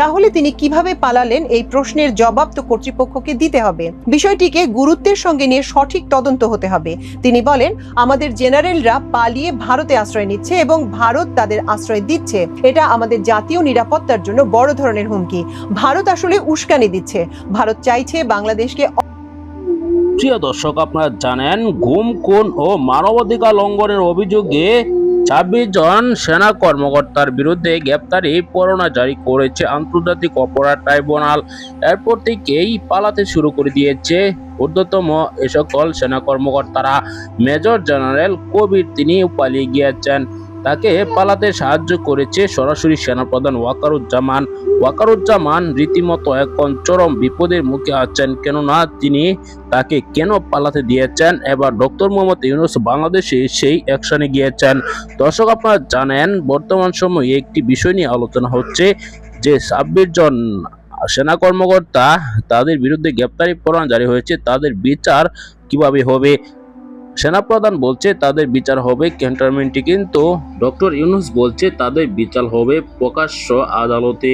তাহলে তিনি কীভাবে পালালেন এই প্রশ্নের জবাব তো কর্তৃপক্ষকে দিতে হবে। বিষয়টিকে গুরুত্বের সঙ্গে নিয়ে সঠিক তদন্ত হতে হবে। তিনি বলেন, আমাদের জেনারেলরা পালিয়ে ভারতে আশ্রয় নিচ্ছে এবং ভারত তাদের আশ্রয় দিচ্ছে। এটা আমাদের জাতীয় নিরাপত্তার জন্য বড় ধরনের হুমকি। ভারত আসলে উস্কানি দিচ্ছে। ভারত চাইছে বাংলাদেশকে প্রিয় দর্শক, আপনারা জানেন, গুম কোন ও মানবাধিকার লঙ্ঘনের অভিযোগে ছাব্বিশ জন সেনা কর্মকর্তার বিরুদ্ধে গ্রেপ্তারি পরোনা জারি করেছে আন্তর্জাতিক অপরাধ ট্রাইব্যুনাল। এরপর থেকেই পালাতে শুরু করে দিয়েছে ঊর্ধ্বতম এ সকল সেনা কর্মকর্তারা। মেজর জেনারেল কবির তিনি পালিয়ে গিয়েছেন। তাকে পালাতে সাহায্য করেছে সরাসরি সেনাপ্রধান ওয়াকারুজ্জামান। ওয়াকারুজ্জামান রীতিমতো এখন চরম বিপদের মুখে আছেন, কেননা তিনি তাকে কেন পালাতে দিয়েছেন? এবার ডক্টর মোহাম্মদ ইউনুস বাংলাদেশে সেই অ্যাকশনে গিয়েছেন। দর্শক, আপনারা জানেন, বর্তমান সময়ে একটি বিষয় নিয়ে আলোচনা হচ্ছে যে ছাব্বিশ জন সেনা কর্মকর্তা তাদের বিরুদ্ধে গ্রেপ্তারি পরোয়ানা জারি হয়েছে। তাদের বিচার কীভাবে হবে? সেনাপ্রধান বলছে, তাদের বিচার হবে ক্যান্টনমেন্টে, কিন্তু ডক্টর ইউনুস বলছে, তাদের বিচার হবে প্রকাশ্য আদালতে।